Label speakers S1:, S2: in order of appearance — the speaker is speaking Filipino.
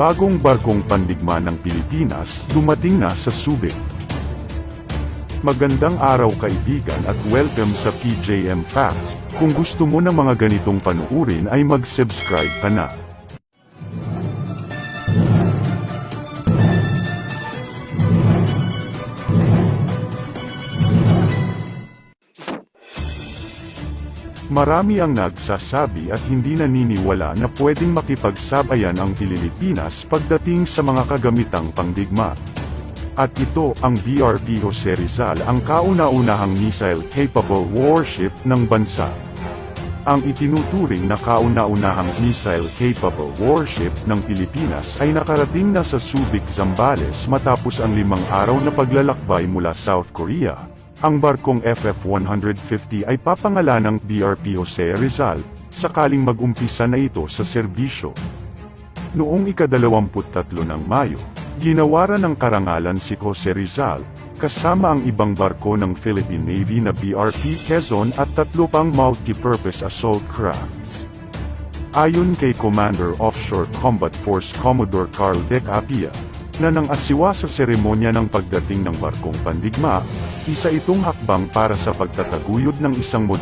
S1: bagong barkong pandigma ng Pilipinas dumating na sa Subic. Magandang araw kaibigan at welcome sa PJM Facts. Kung gusto mo ng mga ganitong panuurin ay mag-subscribe ka na. Marami ang nagsasabi at hindi naniniwala na pwedeng makipagsabayan ang Pilipinas pagdating sa mga kagamitang pangdigma. At ito ang BRP Jose Rizal ang kauna-unahang missile-capable warship ng bansa. Ang itinuturing na kauna-unahang missile-capable warship ng Pilipinas ay nakarating na sa Subic, Zambales matapos ang limang araw na paglalakbay mula South Korea. Ang barkong FF-150 ay papangalan ng BRP Jose Rizal, sakaling mag-umpisa na ito sa serbisyo. Noong ikadalawamput-tatlo ng Mayo, ginawaran ng karangalan si Jose Rizal, kasama ang ibang barko ng Philippine Navy na BRP Quezon at tatlo pang multi-purpose assault crafts. Ayon kay Commander Offshore Combat Force Commodore Carl Dec Apia, na nang asiwa sa seremonya ng pagdating ng barkong pandigma, isa itong hakbang para sa pagtataguyod ng isang modern